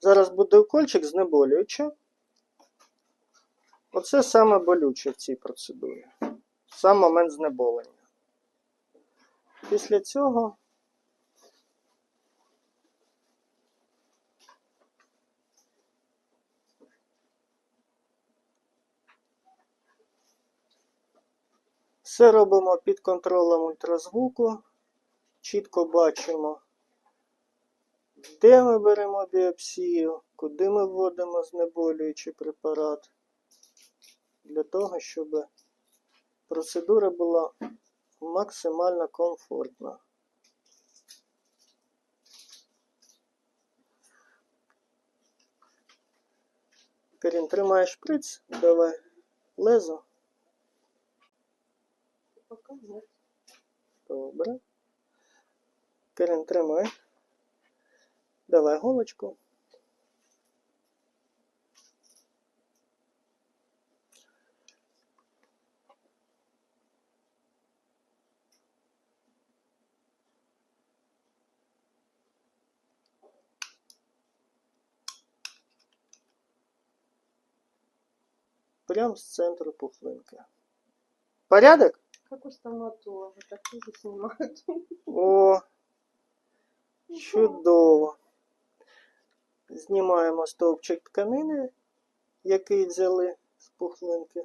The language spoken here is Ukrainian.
Зараз буде укольчик знеболюючи. Оце саме болюче в цій процедурі. Сам момент знеболення. Після цього все робимо під контролем ультразвуку. Чітко бачимо, де ми беремо біопсію, куди ми вводимо знеболюючий препарат. Для того, щоб процедура була максимально комфортна. Карін, тримай шприц, давай лезо. Добре. Карін, тримай. Давай голочку. Прям з центру пухлинки. Порядок? Как у стоматолога, так тоже снимают. О, чудово. Знімаємо стовпчик тканини, який взяли з пухлинки.